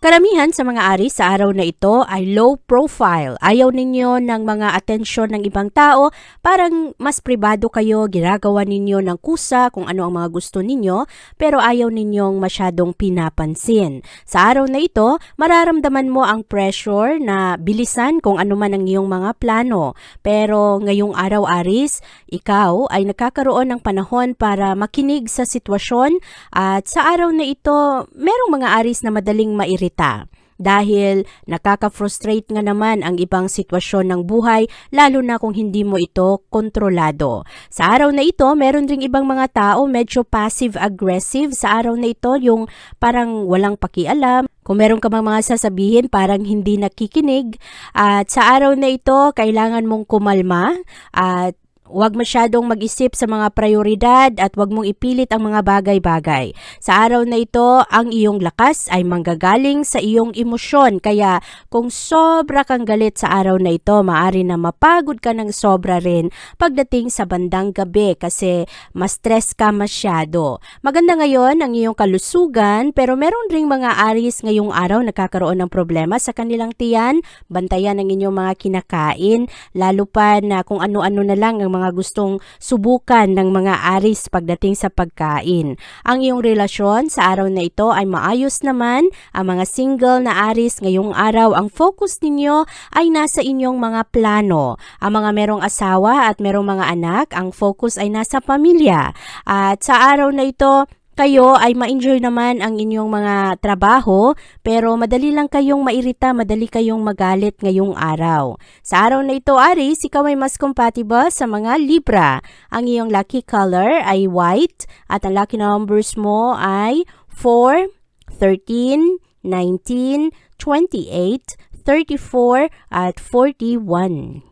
Karamihan sa mga ari sa araw na ito ay low profile. Ayaw ninyo ng mga atensyon ng ibang tao, parang mas pribado kayo, ginagawa ninyo ng kusa kung ano ang mga gusto ninyo, pero ayaw ninyong masyadong pinapansin. Sa araw na ito, mararamdaman mo ang pressure na bilisan kung ano man ang iyong mga plano. Pero ngayong araw aris, ikaw ay nakakaroon ng panahon para makinig sa sitwasyon at sa araw na ito, merong mga aris na madaling mairita dahil nakaka-frustrate nga naman ang ibang sitwasyon ng buhay lalo na kung hindi mo ito kontrolado. Sa araw na ito, meron ring ibang mga tao medyo passive-aggressive sa araw na ito yung parang walang pakialam. Kung meron ka mga sasabihin, parang hindi nakikinig. At sa araw na ito, kailangan mong kumalma at Huwag masyadong mag-isip sa mga prioridad at huwag mong ipilit ang mga bagay-bagay. Sa araw na ito, ang iyong lakas ay manggagaling sa iyong emosyon. Kaya kung sobra kang galit sa araw na ito, maari na mapagod ka ng sobra rin pagdating sa bandang gabi kasi mas stress ka masyado. Maganda ngayon ang iyong kalusugan pero meron ring mga aris ngayong araw nakakaroon ng problema sa kanilang tiyan. Bantayan ang inyong mga kinakain lalo pa na kung ano-ano na lang ang mga gustong subukan ng mga aris pagdating sa pagkain. Ang iyong relasyon sa araw na ito ay maayos naman. Ang mga single na aris ngayong araw, ang focus ninyo ay nasa inyong mga plano. Ang mga merong asawa at merong mga anak, ang focus ay nasa pamilya. At sa araw na ito, kayo ay ma-enjoy naman ang inyong mga trabaho pero madali lang kayong mairita, madali kayong magalit ngayong araw. Sa araw na ito, Aris, ikaw ay mas compatible sa mga Libra. Ang iyong lucky color ay white at ang lucky numbers mo ay 4, 13, 19, 28, 34 at 41.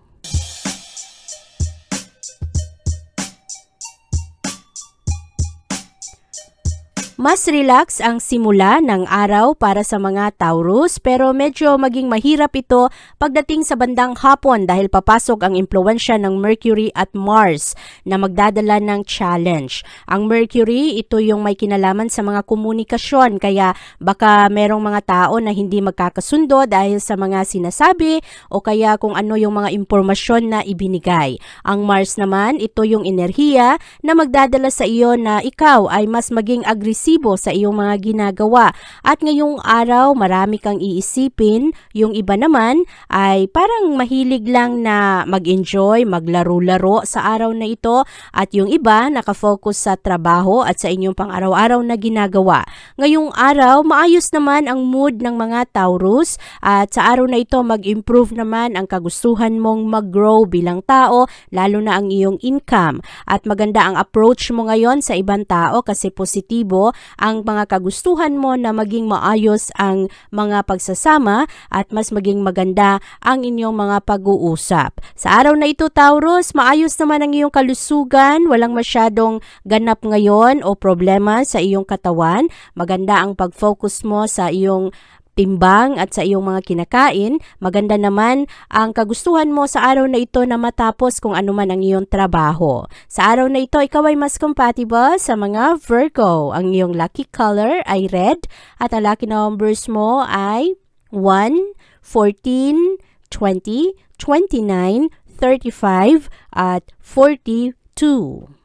Mas relax ang simula ng araw para sa mga Taurus pero medyo maging mahirap ito pagdating sa bandang hapon dahil papasok ang impluensya ng Mercury at Mars na magdadala ng challenge. Ang Mercury, ito yung may kinalaman sa mga komunikasyon kaya baka merong mga tao na hindi magkakasundo dahil sa mga sinasabi o kaya kung ano yung mga impormasyon na ibinigay. Ang Mars naman, ito yung enerhiya na magdadala sa iyo na ikaw ay mas maging agresibo sa iyong mga ginagawa. At ngayong araw, marami kang iisipin. Yung iba naman ay parang mahilig lang na mag-enjoy, maglaro-laro sa araw na ito. At yung iba, nakafocus sa trabaho at sa inyong pang-araw-araw na ginagawa. Ngayong araw, maayos naman ang mood ng mga Taurus. At sa araw na ito, mag-improve naman ang kagustuhan mong mag-grow bilang tao, lalo na ang iyong income. At maganda ang approach mo ngayon sa ibang tao kasi positibo ang mga kagustuhan mo na maging maayos ang mga pagsasama at mas maging maganda ang inyong mga pag-uusap. Sa araw na ito, Taurus, maayos naman ang iyong kalusugan, walang masyadong ganap ngayon o problema sa iyong katawan. Maganda ang pag-focus mo sa iyong timbang at sa iyong mga kinakain, maganda naman ang kagustuhan mo sa araw na ito na matapos kung ano man ang iyong trabaho. Sa araw na ito, ikaw ay mas compatible sa mga Virgo. Ang iyong lucky color ay red at ang lucky numbers mo ay 1, 14, 20, 29, 35 at 42.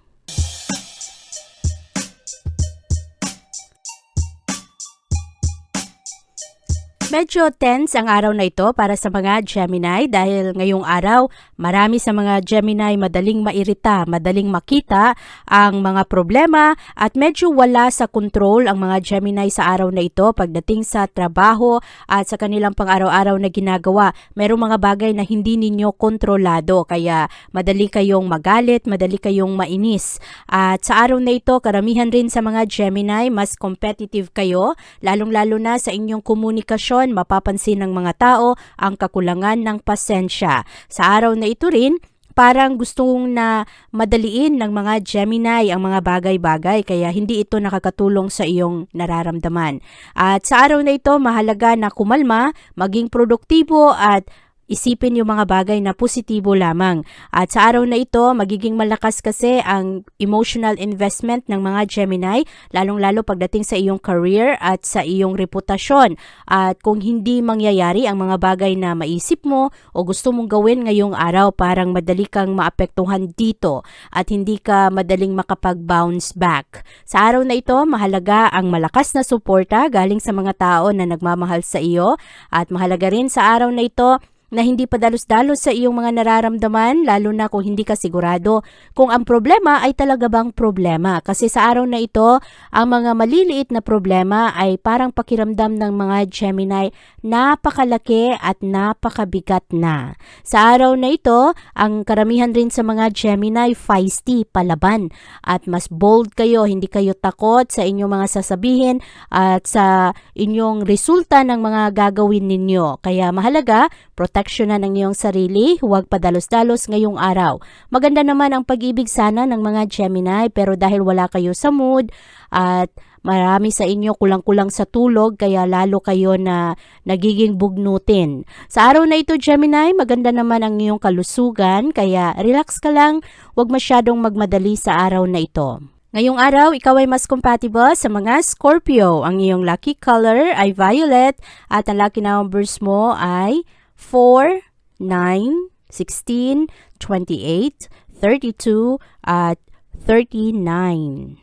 Medyo tense ang araw na ito para sa mga Gemini dahil ngayong araw marami sa mga Gemini madaling mairita, madaling makita ang mga problema at medyo wala sa control ang mga Gemini sa araw na ito pagdating sa trabaho at sa kanilang pang-araw-araw na ginagawa. Merong mga bagay na hindi ninyo kontrolado kaya madali kayong magalit, madali kayong mainis. At sa araw na ito, karamihan rin sa mga Gemini, mas competitive kayo, lalong-lalo na sa inyong komunikasyon, mapapansin ng mga tao ang kakulangan ng pasensya. Sa araw na ito rin, parang gustong na madaliin ng mga Gemini ang mga bagay-bagay kaya hindi ito nakakatulong sa iyong nararamdaman. At sa araw na ito, mahalaga na kumalma, maging produktibo at isipin yung mga bagay na positibo lamang. At sa araw na ito, magiging malakas kasi ang emotional investment ng mga Gemini, lalong-lalo pagdating sa iyong career at sa iyong reputasyon. At kung hindi mangyayari ang mga bagay na maisip mo o gusto mong gawin ngayong araw, parang madali kang maapektuhan dito at hindi ka madaling makapag-bounce back. Sa araw na ito, mahalaga ang malakas na suporta galing sa mga tao na nagmamahal sa iyo at mahalaga rin sa araw na ito na hindi padalos-dalos sa iyong mga nararamdaman lalo na kung hindi ka sigurado kung ang problema ay talaga bang problema. Kasi sa araw na ito, ang mga maliliit na problema ay parang pakiramdam ng mga Gemini napakalaki at napakabigat na. Sa araw na ito, ang karamihan rin sa mga Gemini feisty, palaban at mas bold kayo, hindi kayo takot sa inyong mga sasabihin at sa inyong resulta ng mga gagawin ninyo. Kaya mahalaga, proteksyonan ang iyong sarili, huwag padalos-dalos ngayong araw. Maganda naman ang pag-ibig sana ng mga Gemini pero dahil wala kayo sa mood at marami sa inyo kulang-kulang sa tulog kaya lalo kayo na nagiging bugnutin. Sa araw na ito Gemini, maganda naman ang iyong kalusugan kaya relax ka lang, huwag masyadong magmadali sa araw na ito. Ngayong araw, ikaw ay mas compatible sa mga Scorpio. Ang iyong lucky color ay violet at ang lucky numbers mo ay 4, 9, 16, 28, 32, at 39.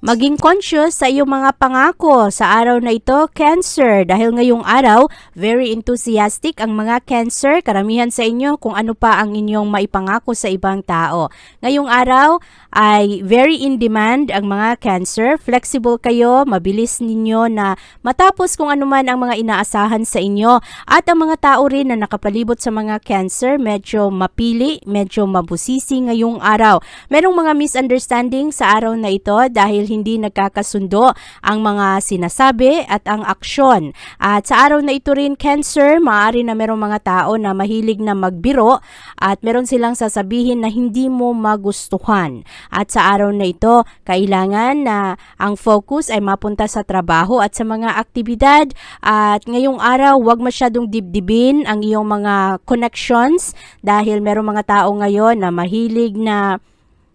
Maging conscious sa iyong mga pangako sa araw na ito, Cancer. Dahil ngayong araw, very enthusiastic ang mga Cancer. Karamihan sa inyo kung ano pa ang inyong maipangako sa ibang tao. Ngayong araw ay very in demand ang mga Cancer. Flexible kayo, mabilis ninyo na matapos kung ano man ang mga inaasahan sa inyo. At ang mga tao rin na nakapalibot sa mga Cancer, medyo mapili, medyo mabusisi ngayong araw. Merong mga misunderstanding sa araw na ito dahil hindi nagkakasundo ang mga sinasabi at ang aksyon. At sa araw na ito rin, Cancer, maaari na merong mga tao na mahilig na magbiro at meron silang sasabihin na hindi mo magustuhan. At sa araw na ito, kailangan na ang focus ay mapunta sa trabaho at sa mga aktibidad. At ngayong araw, huwag masyadong dibdibin ang iyong mga connections dahil merong mga tao ngayon na mahilig na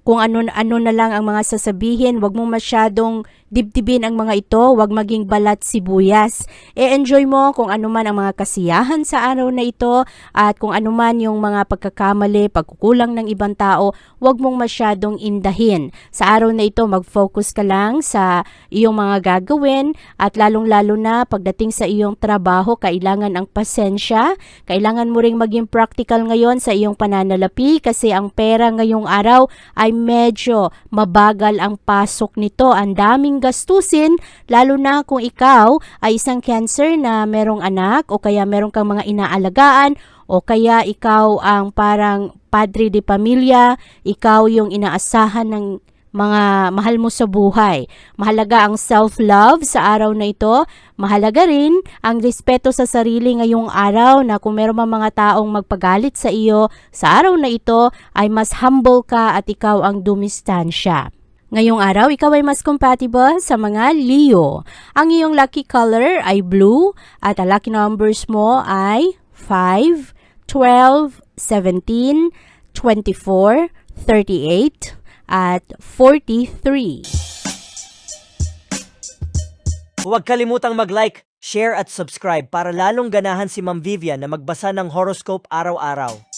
kung ano-ano na lang ang mga sasabihin, wag mo masyadong dibdibin ang mga ito, wag maging balat sibuyas. E-enjoy mo kung ano man ang mga kasiyahan sa araw na ito at kung ano man yung mga pagkakamali, pagkukulang ng ibang tao, wag mong masyadong indahin. Sa araw na ito, mag-focus ka lang sa iyong mga gagawin at lalong-lalo na pagdating sa iyong trabaho, kailangan ang pasensya, kailangan mo ring maging practical ngayon sa iyong pananalapi kasi ang pera ngayong araw ay medyo mabagal ang pasok nito. Ang daming gastusin, lalo na kung ikaw ay isang cancer na merong anak o kaya meron kang mga inaalagaan o kaya ikaw ang parang padre de pamilya, ikaw yung inaasahan ng mga mahal mo sa buhay. Mahalaga ang self-love sa araw na ito. Mahalaga rin ang respeto sa sarili ngayong araw na kung meron mang mga taong magpagalit sa iyo sa araw na ito ay mas humble ka at ikaw ang dumistansya. Ngayong araw, ikaw ay mas compatible sa mga Leo. Ang iyong lucky color ay blue at ang lucky numbers mo ay 5, 12, 17, 24, 38, at 43. Huwag kalimutang mag-like, share at subscribe para lalong ganahan si Ma'am Vivian na magbasa ng horoscope araw-araw.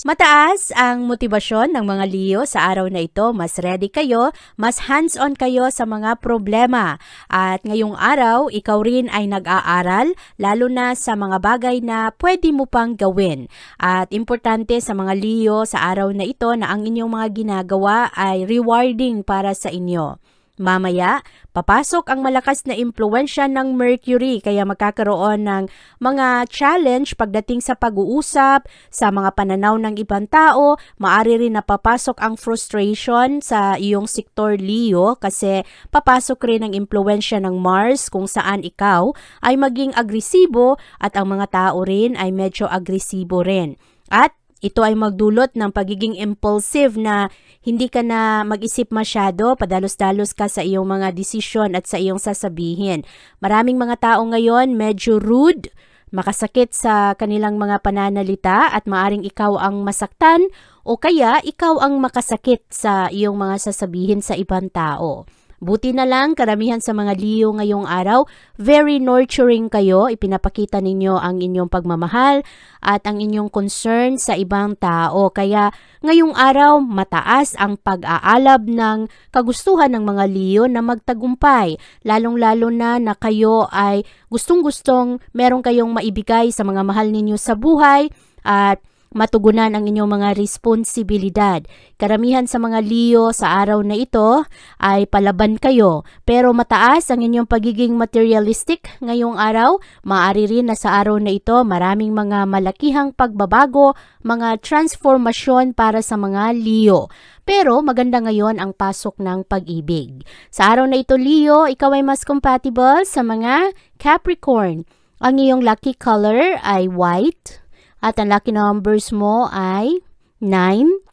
Mataas ang motibasyon ng mga Leo sa araw na ito. Mas ready kayo, mas hands-on kayo sa mga problema. At ngayong araw, ikaw rin ay nag-aaral, lalo na sa mga bagay na pwede mo pang gawin. At importante sa mga Leo sa araw na ito na ang inyong mga ginagawa ay rewarding para sa inyo. Mamaya, papasok ang malakas na impluensya ng Mercury kaya magkakaroon ng mga challenge pagdating sa pag-uusap, sa mga pananaw ng ibang tao, maari rin na papasok ang frustration sa iyong sektor Leo kasi papasok rin ang impluensya ng Mars kung saan ikaw ay maging agresibo at ang mga tao rin ay medyo agresibo rin. At ito ay magdulot ng pagiging impulsive na hindi ka na mag-isip masyado, padalos-dalos ka sa iyong mga desisyon at sa iyong sasabihin. Maraming mga tao ngayon medyo rude, makasakit sa kanilang mga pananalita at maaring ikaw ang masaktan o kaya ikaw ang makasakit sa iyong mga sasabihin sa ibang tao. Buti na lang, karamihan sa mga Leo ngayong araw, very nurturing kayo, ipinapakita ninyo ang inyong pagmamahal at ang inyong concern sa ibang tao. Kaya ngayong araw, mataas ang pag-aalab ng kagustuhan ng mga Leo na magtagumpay, lalong-lalo na na kayo ay gustong-gustong meron kayong maibigay sa mga mahal ninyo sa buhay at matugunan ang inyong mga responsibilidad. Karamihan sa mga Leo sa araw na ito ay palaban kayo, pero mataas ang inyong pagiging materialistic ngayong araw. Maari rin na sa araw na ito maraming mga malakihang pagbabago, mga transformasyon para sa mga Leo. Pero maganda ngayon ang pasok ng pag-ibig. Sa araw na ito, Leo, ikaw ay mas compatible sa mga Capricorn. Ang iyong lucky color ay white at ang lucky numbers mo ay 9,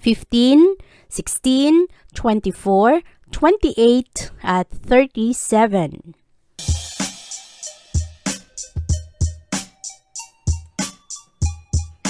15, 16, 24, 28, at 37.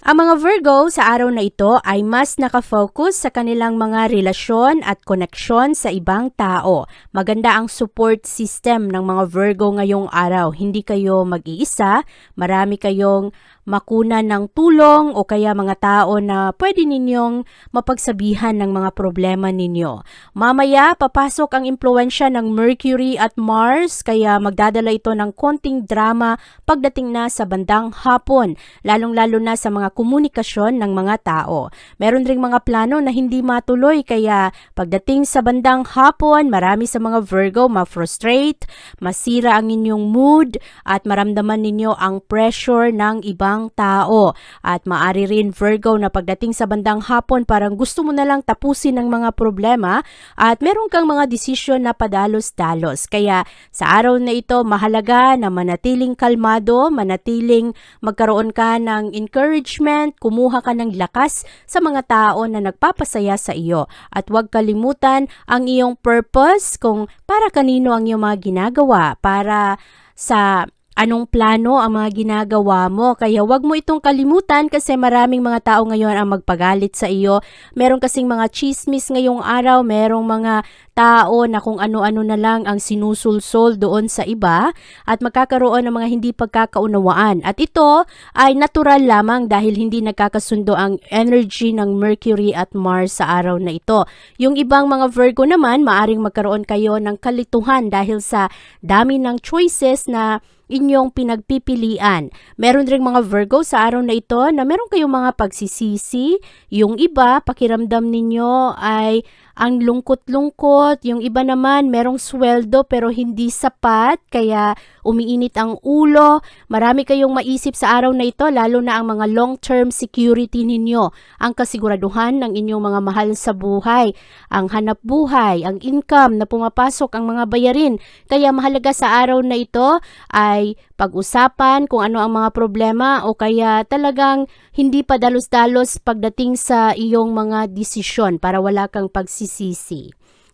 Ang mga Virgo sa araw na ito ay mas nakafocus sa kanilang mga relasyon at koneksyon sa ibang tao. Maganda ang support system ng mga Virgo ngayong araw. Hindi kayo mag-iisa, marami kayong makunan ng tulong o kaya mga tao na pwede ninyong mapagsabihan ng mga problema ninyo. Mamaya, papasok ang impluensya ng Mercury at Mars kaya magdadala ito ng konting drama pagdating na sa bandang hapon, lalong-lalo na sa mga komunikasyon ng mga tao. Meron ring mga plano na hindi matuloy kaya pagdating sa bandang hapon, marami sa mga Virgo ma-frustrate, masira ang inyong mood at maramdaman ninyo ang pressure ng ibang tao. At maari rin Virgo na pagdating sa bandang hapon parang gusto mo na lang tapusin ang mga problema at meron kang mga desisyon na padalos-dalos. Kaya sa araw na ito mahalaga na manatiling kalmado, manatiling magkaroon ka ng encouragement, kumuha ka ng lakas sa mga tao na nagpapasaya sa iyo. At huwag kalimutan ang iyong purpose kung para kanino ang iyong mga ginagawa, para sa anong plano ang mga ginagawa mo. Kaya wag mo itong kalimutan kasi maraming mga tao ngayon ang magpagalit sa iyo. Meron kasing mga chismis ngayong araw, merong mga tao na kung ano-ano na lang ang sinusulsol doon sa iba at magkakaroon ng mga hindi pagkakaunawaan. At ito ay natural lamang dahil hindi nagkakasundo ang energy ng Mercury at Mars sa araw na ito. Yung ibang mga Virgo naman, maaring magkaroon kayo ng kalituhan dahil sa dami ng choices na inyong pinagpipilian. Meron ring mga Virgo sa araw na ito na meron kayong mga pagsisisi. Yung iba, pakiramdam ninyo ay ang lungkot-lungkot. Yung iba naman, merong sweldo pero hindi sapat, kaya umiinit ang ulo. Marami kayong maisip sa araw na ito, lalo na ang mga long-term security ninyo, ang kasiguraduhan ng inyong mga mahal sa buhay, ang hanap buhay, ang income na pumapasok, ang mga bayarin. Kaya mahalaga sa araw na ito ay pag-usapan kung ano ang mga problema o kaya talagang hindi pa dalos-dalos pagdating sa iyong mga desisyon para wala kang pagsisisi.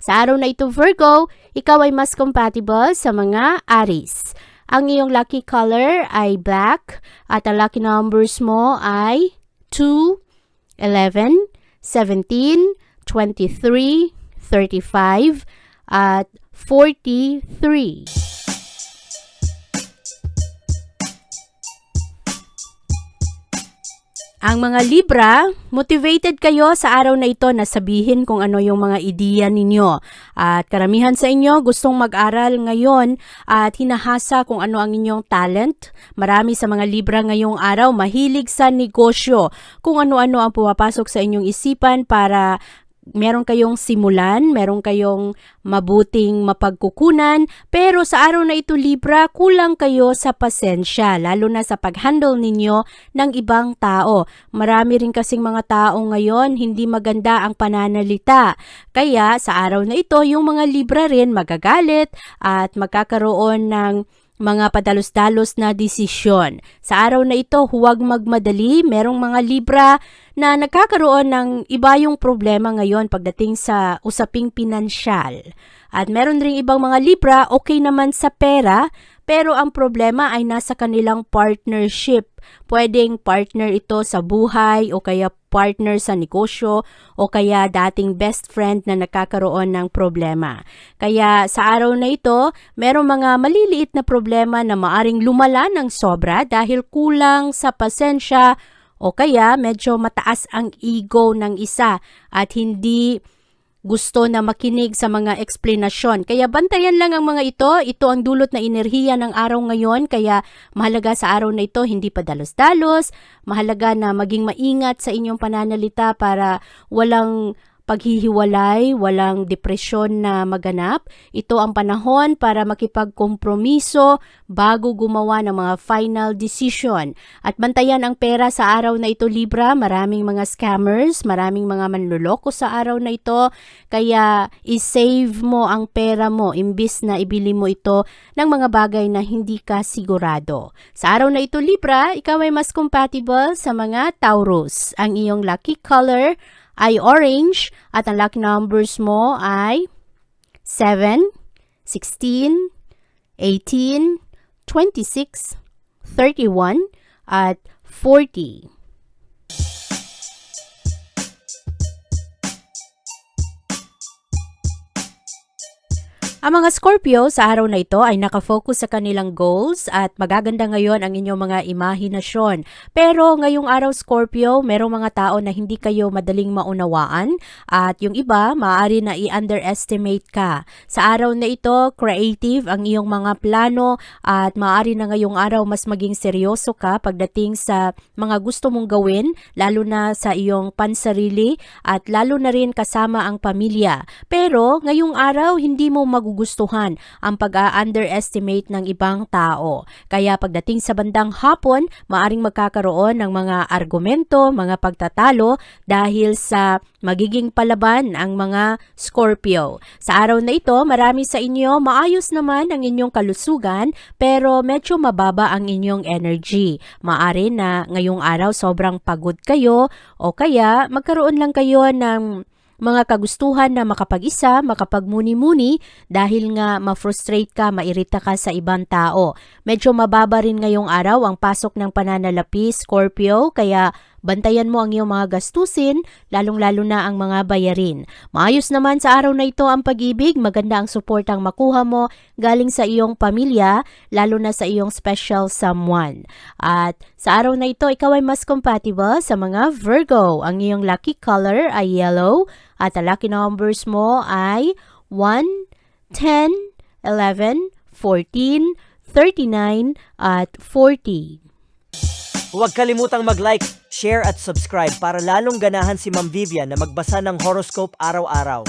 Sa araw na ito Virgo, ikaw ay mas compatible sa mga Aries. Ang iyong lucky color ay black at ang lucky numbers mo ay 2, 11, 17, 23, 35, at 43. Ang mga Libra, motivated kayo sa araw na ito na sabihin kung ano yung mga ideya ninyo. At karamihan sa inyo gustong mag-aral ngayon at hinahasa kung ano ang inyong talent. Marami sa mga Libra ngayong araw mahilig sa negosyo. Kung ano-ano ang pumapasok sa inyong isipan para meron kayong simulan, meron kayong mabuting mapagkukunan, pero sa araw na ito Libra, kulang kayo sa pasensya, lalo na sa pag-handle ninyo ng ibang tao. Marami rin kasing mga tao ngayon, hindi maganda ang pananalita. Kaya sa araw na ito, yung mga Libra rin magagalit at magkakaroon ng mga padalos-dalos na desisyon. Sa araw na ito, huwag magmadali. Merong mga Libra na nagkakaroon ng iba yung problema ngayon pagdating sa usaping pinansyal. At meron ring ibang mga Libra, okay naman sa pera, pero ang problema ay nasa kanilang partnership. Pwedeng partner ito sa buhay o kaya partner sa negosyo o kaya dating best friend na nakakaroon ng problema. Kaya sa araw na ito, merong mga maliliit na problema na maaring lumala ng sobra dahil kulang sa pasensya o kaya medyo mataas ang ego ng isa at hindi gusto na makinig sa mga eksplenasyon. Kaya bantayan lang ang mga ito. Ito ang dulot na enerhiya ng araw ngayon. Kaya mahalaga sa araw na ito, hindi pa dalos-dalos. Mahalaga na maging maingat sa inyong pananalita para walang paghihiwalay, walang depresyon na maganap. Ito ang panahon para makipagkompromiso bago gumawa ng mga final decision. At bantayan ang pera sa araw na ito, Libra. Maraming mga scammers, maraming mga manluloko sa araw na ito. Kaya isave mo ang pera mo imbis na ibili mo ito ng mga bagay na hindi ka sigurado. Sa araw na ito, Libra, ikaw ay mas compatible sa mga Taurus. Ang iyong lucky color ay orange at ang lucky numbers mo ay 7, 16, 18, 26, 31, at 40. Ang mga Scorpio sa araw na ito ay nakafocus sa kanilang goals at magaganda ngayon ang inyong mga imahinasyon. Pero ngayong araw Scorpio, merong mga tao na hindi kayo madaling maunawaan at yung iba maaari na i-underestimate ka. Sa araw na ito, creative ang iyong mga plano at maaari na ngayong araw mas maging seryoso ka pagdating sa mga gusto mong gawin, lalo na sa iyong pansarili at lalo na rin kasama ang pamilya. Pero ngayong araw, hindi mo magugustuhan ang pag-underestimate ng ibang tao. Kaya pagdating sa bandang hapon, maaring magkakaroon ng mga argumento, mga pagtatalo dahil sa magiging palaban ang mga Scorpio. Sa araw na ito, marami sa inyo maayos naman ang inyong kalusugan pero medyo mababa ang inyong energy. Maari na ngayong araw sobrang pagod kayo o kaya magkaroon lang kayo ng mga kagustuhan na makapag-isa, makapagmuni-muni dahil nga ma-frustrate ka, mairita ka sa ibang tao. Medyo mababa rin ngayong araw ang pasok ng pananalapi, Scorpio, kaya bantayan mo ang iyong mga gastusin, lalong-lalo na ang mga bayarin. Maayos naman sa araw na ito ang pag-ibig, maganda ang suportang makuha mo galing sa iyong pamilya, lalo na sa iyong special someone. At sa araw na ito, ikaw ay mas compatible sa mga Virgo. Ang iyong lucky color ay yellow at ang lucky numbers mo ay 1, 10, 11, 14, 39 at 40. Huwag kalimutang mag-like, share at subscribe para lalong ganahan si Ma'am Vivian na magbasa ng horoscope araw-araw.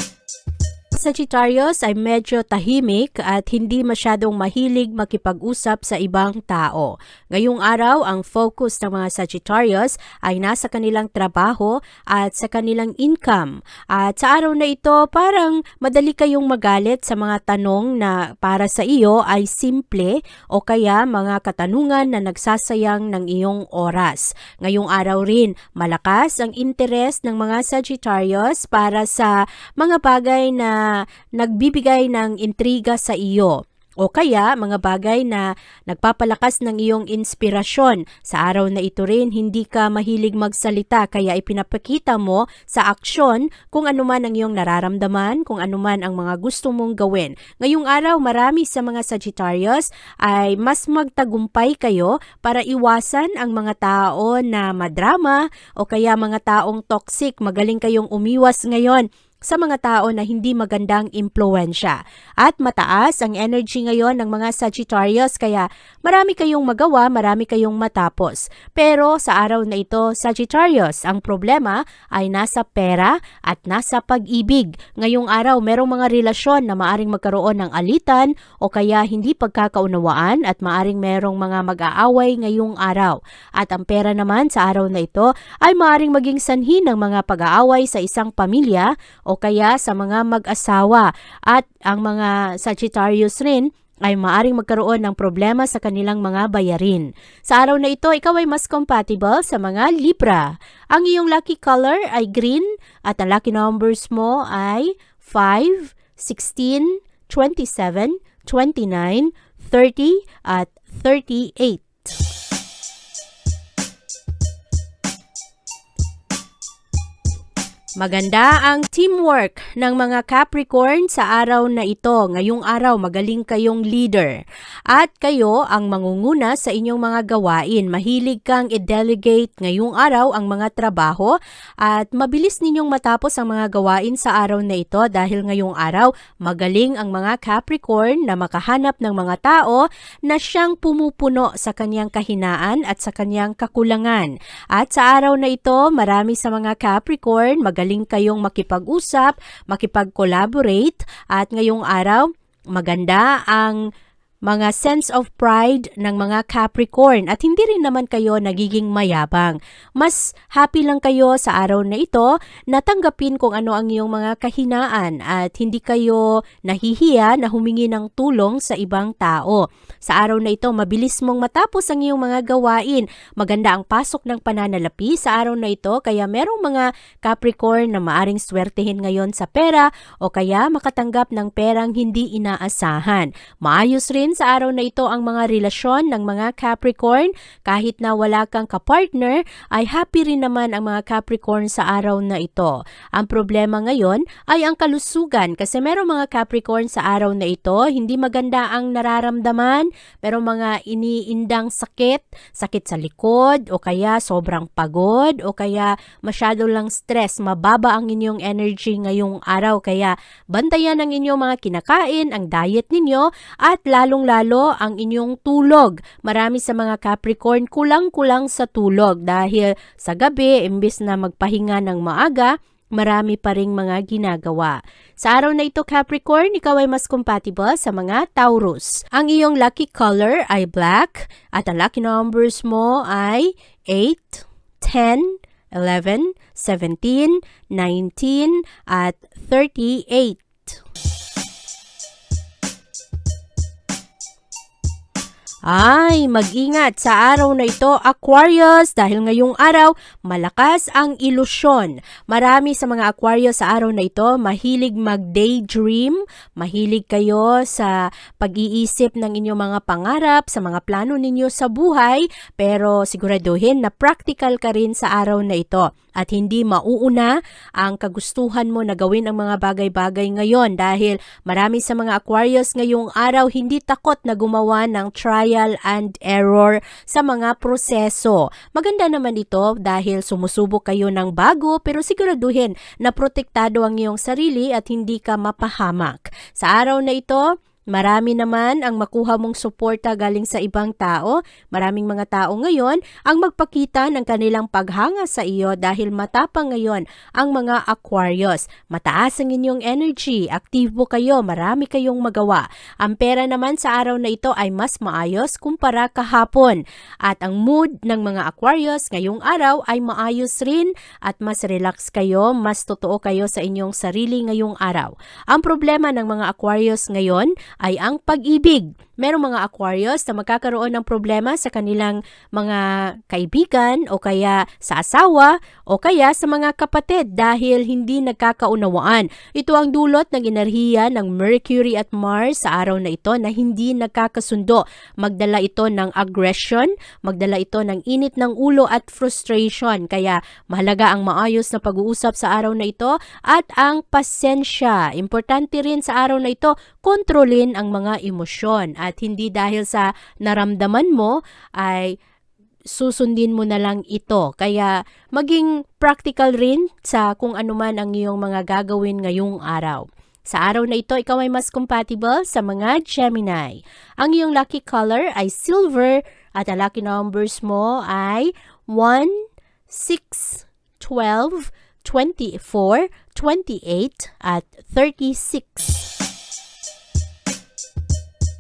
Sagittarius ay medyo tahimik at hindi masyadong mahilig makipag-usap sa ibang tao. Ngayong araw, ang focus ng mga Sagittarius ay nasa kanilang trabaho at sa kanilang income. At sa araw na ito, parang madali kayong magalit sa mga tanong na para sa iyo ay simple o kaya mga katanungan na nagsasayang ng iyong oras. Ngayong araw rin, malakas ang interes ng mga Sagittarius para sa mga bagay na nagbibigay ng intriga sa iyo. o kaya mga bagay na nagpapalakas ng iyong inspirasyon. Sa araw na ito rin, hindi ka mahilig magsalita kaya ipinapakita mo sa aksyon kung ano man ang iyong nararamdaman, kung ano man ang mga gusto mong gawin. Ngayong araw, marami sa mga Sagittarius ay mas magtagumpay kayo para iwasan ang mga tao na madrama o kaya mga taong toxic. Magaling kayong umiwas ngayon sa mga tao na hindi magandang impluensya. At mataas ang energy ngayon ng mga Sagittarius kaya marami kayong magawa, marami kayong matapos. Pero sa araw na ito, Sagittarius, ang problema ay nasa pera at nasa pag-ibig. Ngayong araw, merong mga relasyon na maaring magkaroon ng alitan o kaya hindi pagkakaunawaan at maaring merong mga mag-aaway ngayong araw. At ang pera naman sa araw na ito ay maaring maging sanhi ng mga pag-aaway sa isang pamilya o kaya sa mga mag-asawa at ang mga Sagittarius rin ay maaring magkaroon ng problema sa kanilang mga bayarin. Sa araw na ito, ikaw ay mas compatible sa mga Libra. Ang iyong lucky color ay green at ang lucky numbers mo ay 5, 16, 27, 29, 30 at 38. Maganda ang teamwork ng mga Capricorn sa araw na ito. Ngayong araw, magaling kayong leader. At kayo ang mangunguna sa inyong mga gawain. Mahilig kang i-delegate ngayong araw ang mga trabaho at mabilis ninyong matapos ang mga gawain sa araw na ito dahil ngayong araw, magaling ang mga Capricorn na makahanap ng mga tao na siyang pumupuno sa kanyang kahinaan at sa kanyang kakulangan. At sa araw na ito, marami sa mga Capricorn, magaling kayong makipag-usap, makipag-collaborate at ngayong araw, maganda ang mga sense of pride ng mga Capricorn at hindi rin naman kayo nagiging mayabang. Mas happy lang kayo sa araw na ito na tanggapin kung ano ang iyong mga kahinaan at hindi kayo nahihiya na humingi ng tulong sa ibang tao. Sa araw na ito, mabilis mong matapos ang iyong mga gawain. Maganda ang pasok ng pananalapi sa araw na ito kaya merong mga Capricorn na maaring swertehin ngayon sa pera o kaya makatanggap ng perang hindi inaasahan. Maayos rin sa araw na ito ang mga relasyon ng mga Capricorn. Kahit na wala kang kapartner, ay happy rin naman ang mga Capricorn sa araw na ito. Ang problema ngayon ay ang kalusugan kasi merong mga Capricorn sa araw na ito, hindi maganda ang nararamdaman, merong mga iniindang sakit, sakit sa likod, o kaya sobrang pagod, o kaya masyado lang stress, mababa ang inyong energy ngayong araw. Kaya bantayan ang inyong mga kinakain, ang diet ninyo, at lalong-lalo ang inyong tulog. Marami sa mga Capricorn kulang-kulang sa tulog dahil sa gabi, imbis na magpahinga ng maaga, marami pa ring mga ginagawa. Sa araw na ito, Capricorn, ikaw ay mas compatible sa mga Taurus. Ang iyong lucky color ay black at ang lucky numbers mo ay 8, 10, 11, 17, 19, at 38. Ay, mag-ingat. Sa araw na ito, Aquarius, dahil ngayong araw, malakas ang ilusyon. Marami sa mga Aquarius sa araw na ito, mahilig mag-daydream, mahilig kayo sa pag-iisip ng inyong mga pangarap, sa mga plano ninyo sa buhay, pero siguraduhin na practical ka rin sa araw na ito at hindi mauuna ang kagustuhan mo na gawin ang mga bagay-bagay ngayon dahil marami sa mga Aquarius ngayong araw hindi takot na gumawa ng trial and error sa mga proseso. Maganda naman ito dahil sumusubok kayo ng bago pero siguraduhin na protektado ang iyong sarili at hindi ka mapahamak. Sa araw na ito, Marami naman ang makuha mong suporta galing sa ibang tao. Maraming mga tao ngayon ang magpakita ng kanilang paghanga sa iyo dahil matapang ngayon ang mga Aquarius. Mataas ang inyong energy, aktibo kayo, marami kayong magawa. Ang pera naman sa araw na ito ay mas maayos kumpara kahapon. At ang mood ng mga Aquarius ngayong araw ay maayos rin at mas relax kayo, mas totoo kayo sa inyong sarili ngayong araw. Ang problema ng mga Aquarius ngayon ay ang pag-ibig. Merong mga Aquarius na magkakaroon ng problema sa kanilang mga kaibigan o kaya sa asawa o kaya sa mga kapatid dahil hindi nagkakaunawaan. Ito ang dulot ng enerhiya ng Mercury at Mars sa araw na ito na hindi nagkakasundo. Magdala ito ng aggression, magdala ito ng init ng ulo at frustration. Kaya mahalaga ang maayos na pag-uusap sa araw na ito at ang pasensya. Importante rin sa araw na ito, kontrolin ang mga emosyon at hindi dahil sa naramdaman mo ay susundin mo na lang ito. Kaya maging practical rin sa kung ano man ang iyong mga gagawin ngayong araw. Sa araw na ito, ikaw ay mas compatible sa mga Gemini. Ang iyong lucky color ay silver at ang lucky numbers mo ay 1, 6, 12, 24, 28 at 36.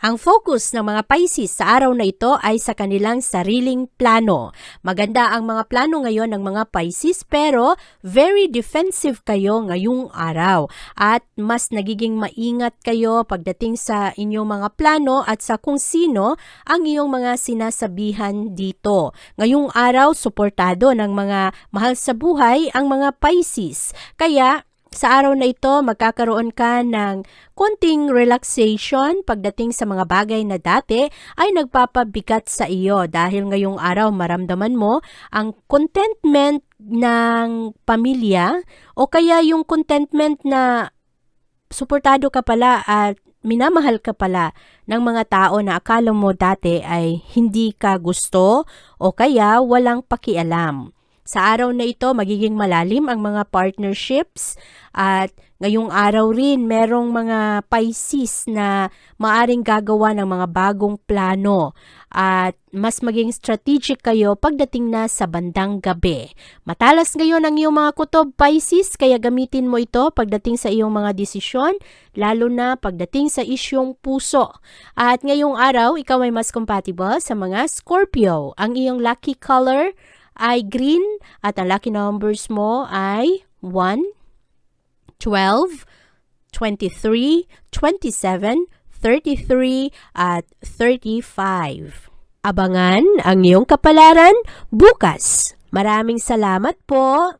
Ang focus ng mga Pisces sa araw na ito ay sa kanilang sariling plano. Maganda ang mga plano ngayon ng mga Pisces pero very defensive kayo ngayong araw at mas nagiging maingat kayo pagdating sa inyong mga plano at sa kung sino ang iyong mga sinasabihan dito. Ngayong araw, suportado ng mga mahal sa buhay ang mga Pisces. Kaya sa araw na ito, magkakaroon ka ng konting relaxation pagdating sa mga bagay na dati ay nagpapabigat sa iyo dahil ngayong araw maramdaman mo ang contentment ng pamilya o kaya yung contentment na suportado ka pala at minamahal ka pala ng mga tao na akala mo dati ay hindi ka gusto o kaya walang pakialam. Sa araw na ito, magiging malalim ang mga partnerships at ngayong araw rin, merong mga Pisces na maaring gagawa ng mga bagong plano at mas maging strategic kayo pagdating na sa bandang gabi. Matalas ngayon ang iyong mga kutob Pisces, kaya gamitin mo ito pagdating sa iyong mga desisyon, lalo na pagdating sa isyong puso. At ngayong araw, ikaw ay mas compatible sa mga Scorpio. Ang iyong lucky color ay green at ang lucky numbers mo ay 1, 12, 23, 27, 33 at 35. Abangan ang iyong kapalaran bukas. Maraming salamat po.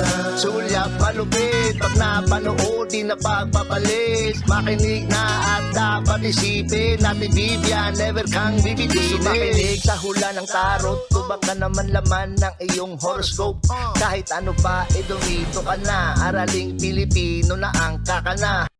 Una, sulyap malupit Pag napanood, di na pagpapalit Makinig na at dapat isipin Ate Vivian, never kang bibitinin Makinig sa hula ng tarot Tubak ka naman laman ng iyong horoscope. Kahit ano pa, eh dumito ka na. Araling Pilipino na ang kakana